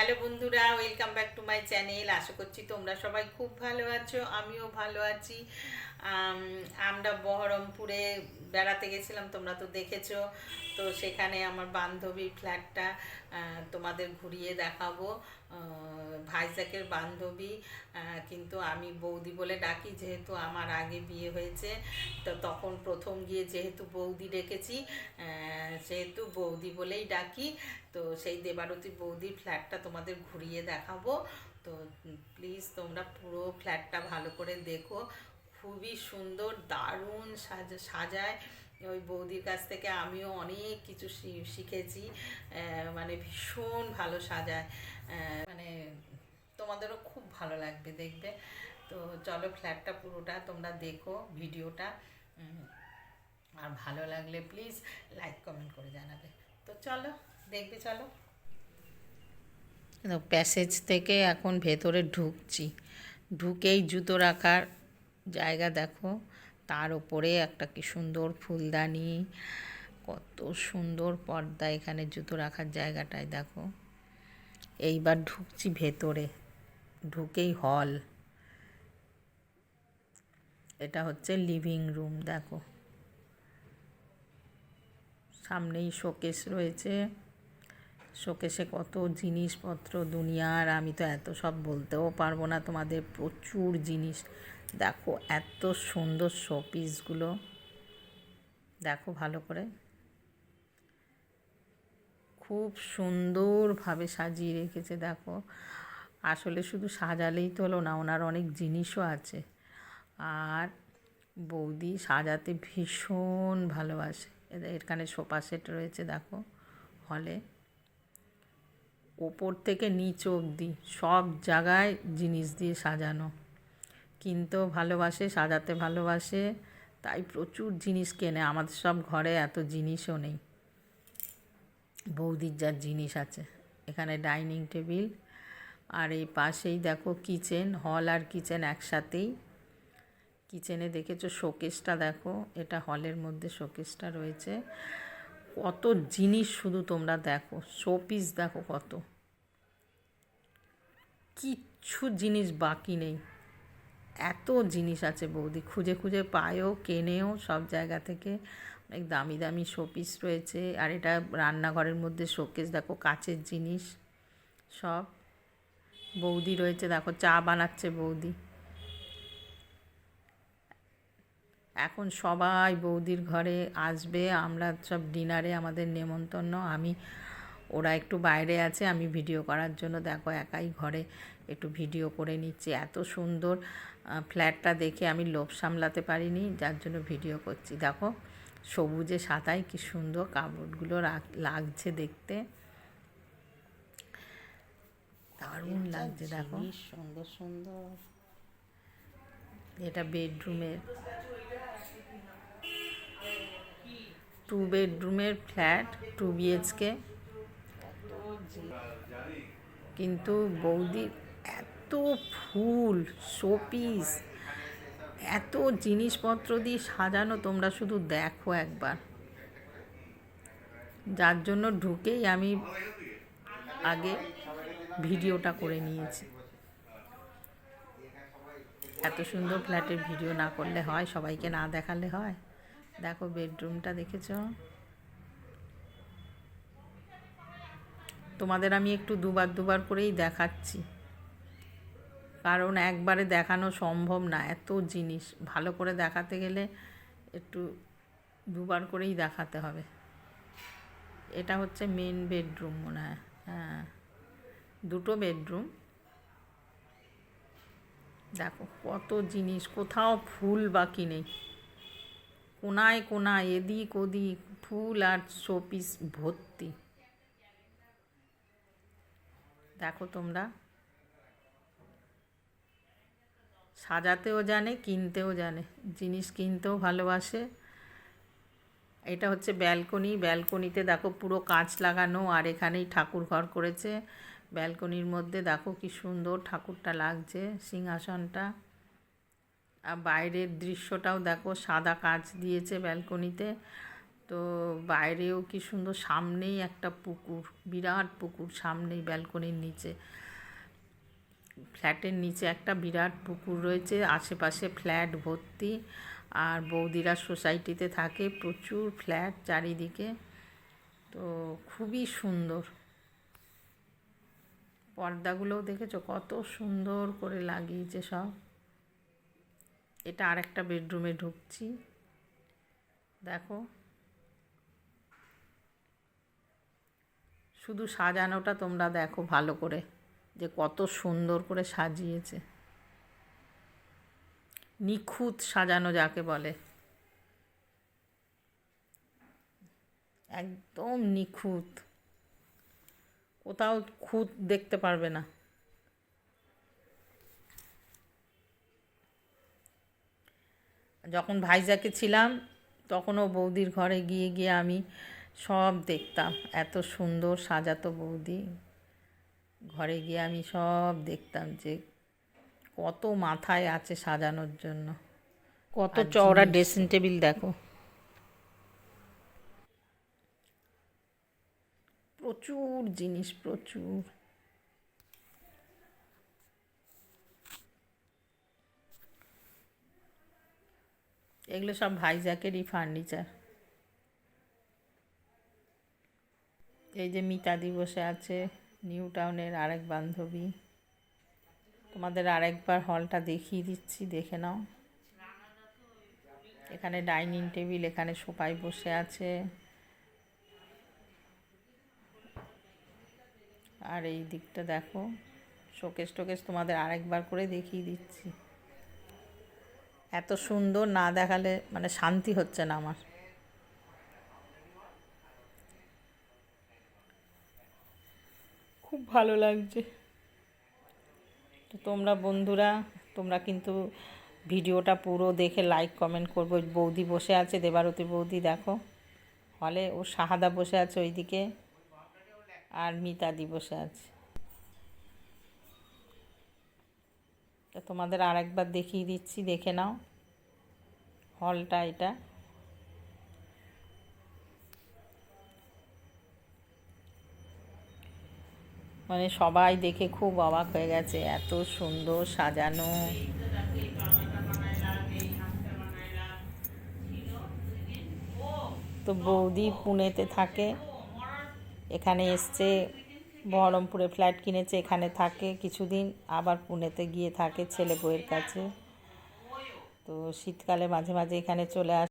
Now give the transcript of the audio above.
Hello বন্ধুরা welcome back to my channel আশা করছি তোমরা সবাই খুব ভালো আছো, আমিও ভালো আছি। আমরা বহরমপুরে বেড়াতে গেছিলাম, তোমরা তো দেখেছ। তো সেখানে আমার বান্ধবীর ফ্ল্যাটটা তোমাদের ঘুরিয়ে দেখাবো। ভাইজাকের বান্ধবী কিন্তু আমি বৌদি বলে ডাকি, যেহেতু আমার আগে বিয়ে হয়েছে, তো তখন প্রথম গিয়ে যেহেতু বৌদি ডেকেছি সেহেতু বৌদি বলেই ডাকি। তো সেই দেবারতী বৌদির ফ্ল্যাটটা তোমাদের ঘুরিয়ে দেখাবো। তো প্লিজ তোমরা পুরো ফ্ল্যাটটা ভালো করে দেখো। খুবই সুন্দর, দারুণ সাজা, সাজায়। ওই বৌদির কাছ থেকে আমিও অনেক কিছু শিখেছি মানে ভীষণ ভালো সাজায় মানে তোমাদেরও খুব ভালো লাগবে দেখবে। তো চলো ফ্ল্যাটটা পুরোটা তোমরা দেখো ভিডিওটা আর ভালো লাগলে প্লিজ লাইক কমেন্ট করে জানাবে। তো চলো, দেখবে চলো। প্যাসেজ থেকে এখন ভেতরে ঢুকছি। ঢুকেই জুতো রাখার জায়গা দেখো। তার ওপরে একটা কি সুন্দর ফুলদানি, কত সুন্দর পর্দা এখানে জুতো রাখার জায়গাটায় দেখো। এইবার ঢুকছি ভেতরে, ঢুকেই হল এটা হচ্ছে লিভিং রুম দেখো। সামনেই শোকেস রয়েছে। শোকেসে কত জিনিসপত্র, দুনিয়ার, আমি তো এত সব বলতেও পারব না তোমাদের, প্রচুর জিনিস। দেখো এত সুন্দর শোপিসগুলো দেখো ভালো করে। খুব সুন্দরভাবে সাজিয়ে রেখেছে, দেখো। আসলে শুধু সাজালেই তো হলো না, ওনার অনেক জিনিসও আছে। আর বৌদি সাজাতে ভীষণ ভালোবাসে। এখানে সোফা সেট রয়েছে, দেখো, হলে। ওপর থেকে নিচ অবধি সব জায়গায় জিনিস দিয়ে সাজানো। কিনতেও ভালোবাসে, সাজাতে ভালোবাসে। তাই প্রচুর জিনিস কেনে, আমাদের সব ঘরে এত জিনিসও নেই। বৌদির যার জিনিস আছে, এখানে ডাইনিং টেবিল। আর এই পাশেই দেখো কিচেন, হল আর কিচেন একসাথেই। কিচেনে দেখেছ শোকেসটা দেখো, এটা হলের মধ্যে শোকেসটা রয়েছে। কত জিনিস শুধু তোমরা দেখো, শোপিস দেখো কত। কিচ্ছু জিনিস বাকি নেই। এত জিনিস আছে বৌদি। খুঁজে খুঁজে পায়ও, কেনেও সব জায়গা থেকে। অনেক দামি দামি শোপিস রয়েছে। আর এটা রান্নাঘরের মধ্যে শোকেস দেখো কাচের জিনিস, সব। বৌদি রয়েছে, দেখো চা বানাচ্ছে বৌদি। এখন সবাই বৌদির ঘরে আসবে। আমরা সব ডিনারে আমাদের নেমন্তন্ন। আমি ওরা একটু বাইরে আছে আমি ভিডিও করার জন্য দেখো একাই ঘরে একটু ভিডিও করে নিচ্ছি। এত সুন্দর ফ্ল্যাটটা দেখে আমি লোভ সামলাতে পারিনি যার জন্য ভিডিও করছি। দেখো সবুজে সাদায় কি সুন্দর কাপড়গুলো লাগছে দেখতে। দারুণ লাগছে দেখো। সুন্দর সুন্দর। এটা বেডরুমের টু বেডরুমের ফ্ল্যাট টু বিএচকে কিন্তু বৌদি, এত ফুল, শোপিস, এত জিনিসপত্র দিয়ে সাজানো, তোমরা শুধু দেখো একবার। যার জন্য ঢুকেই আমি আগে ভিডিওটা করে নিয়েছি। এত সুন্দর ফ্ল্যাটের ভিডিও না করলে হয়, সবাইকে না দেখালে হয়? দেখো, বেডরুমটা দেখেছ? তোমাদের আমি একটু দুবার দুবার করেই দেখাচ্ছি। কারণ একবারে দেখানো সম্ভব না, এত জিনিস। ভালো করে দেখাতে গেলে একটু দুবার করেই দেখাতে হবে। এটা হচ্ছে মেন বেডরুম মনে হয়। হ্যাঁ দুটো বেডরুম দেখো কত জিনিস, কোথাও ফুল বাকি নেই। কোনায় কোনায়, এদিক ওদিক, ফুল আর শোপিস ভর্তি। দেখো তোমরা। সাজাতেও জানে, কিনতেও জানে। জিনিস কিনতেও ভালোবাসে। এটা হচ্ছে ব্যালকনি। ব্যালকনিতে দেখো পুরো কাঁচ লাগানো আর এখানেই ঠাকুর ঘর করেছে। ব্যালকনির মধ্যে দেখো কি সুন্দর ঠাকুরটা লাগছে, সিংহাসনটা। আর বাইরের দৃশ্যটাও দেখো, সাদা কাঁচ দিয়েছে ব্যালকনিতে। তো বাইরেও কি সুন্দর সামনেই একটা পুকুর, বিরাট পুকুর সামনেই ব্যালকনির নিচে। ফ্ল্যাটের নিচে একটা বিরাট পুকুর রয়েছে, আশেপাশে ফ্ল্যাট ভর্তি আর বৌদিরা সোসাইটিতে থাকে, প্রচুর ফ্ল্যাট চারিদিকে। তো খুবই সুন্দর। পর্দাগুলোও দেখেছ কত সুন্দর করে লাগিয়েছে সব। এটা আরেকটা বেডরুমে ঢুকছি। দেখো। শুধু সাজানোটা তোমরা দেখো ভালো করে, যে কত সুন্দর করে সাজিয়েছে। নিখুঁত সাজানো যাকে বলে। একদম নিখুঁত। কোথাও খুঁত দেখতে পারবে না। যখন ভাইজাকে ছিলাম, তখনও বৌদির ঘরে গিয়ে গিয়ে আমি সব দেখতাম। এত সুন্দর সাজাতো বৌদি। ঘরে গিয়ে আমি সব দেখতাম যে কত মাথায় আছে সাজানোর জন্য। কত চওড়া ড্রেসিং টেবিল দেখো। প্রচুর জিনিস প্রচুর। এগুলো সব ভাইজাকেরই ফার্নিচার এই যে মিতাদি বসে আছে, নিউ টাউনের আরেক বান্ধবী। তোমাদের আরেকবার হলটা দেখিয়ে দিচ্ছি, দেখে নাও। এখানে ডাইনিং টেবিল, এখানে সোফায় বসে আছে। আর এই দিকটা দেখো, শোকেস টোকেস তোমাদের আরেকবার করে দেখিয়ে দিচ্ছি। এত সুন্দর না দেখালে মানে শান্তি হচ্ছে না আমার। খুব ভালো লাগছে। তো তোমরা বন্ধুরা, তোমরা কিন্তু ভিডিওটা পুরো দেখে লাইক কমেন্ট করব। বৌদি বসে আছে, দেবারতী বৌদি দেখো। হলে ও শাহাদা বসে আছে ওইদিকে আর মিতাদি বসে আছে। তো তোমাদের আরেকবার দেখিয়ে দিচ্ছি, দেখে নাও। হলটা এটা। মানে সবাই দেখে খুব অবাক হয়ে গেছে, এত সুন্দর সাজানো। তো বৌদি পুনেতে থাকে, এখানে এসছে, বহরমপুরে ফ্ল্যাট কিনেছে, এখানে থাকে কিছুদিন, আবার পুনেতে গিয়ে থাকে ছেলে বউয়ের কাছে। তো শীতকালে মাঝে মাঝে এখানে চলে আসে